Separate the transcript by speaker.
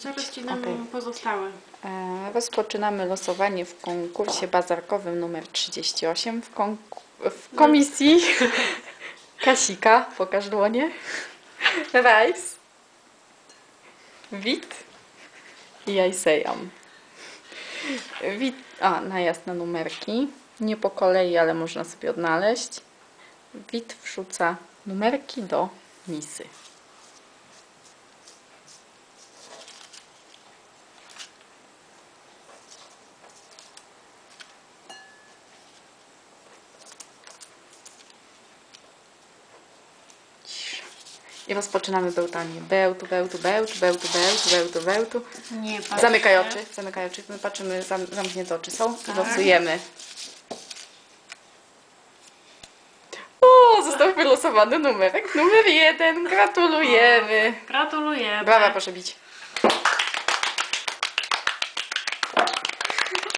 Speaker 1: Zaczynamy
Speaker 2: Okej.
Speaker 1: pozostałe.
Speaker 2: E, Rozpoczynamy losowanie w konkursie bazarkowym numer 38 w, w komisji Kasika, pokaż dłonie, Rajs, Wit i Jajsejam. Wit, a, najazd na numerki, nie po kolei, ale można sobie odnaleźć. Wit wrzuca numerki do misy. I rozpoczynamy bełtanie. Bełtu, bełtu, bełtu, bełtu, bełtu, bełtu, bełtu.
Speaker 1: Nie patrzę.
Speaker 2: Zamykaj oczy, zamykaj oczy. My patrzymy, zam, zamknięte oczy są.
Speaker 1: Tak.
Speaker 2: Losujemy. O, został wylosowany numerek numer jeden. Gratulujemy.
Speaker 1: Gratuluję.
Speaker 2: Brawa, proszę bić.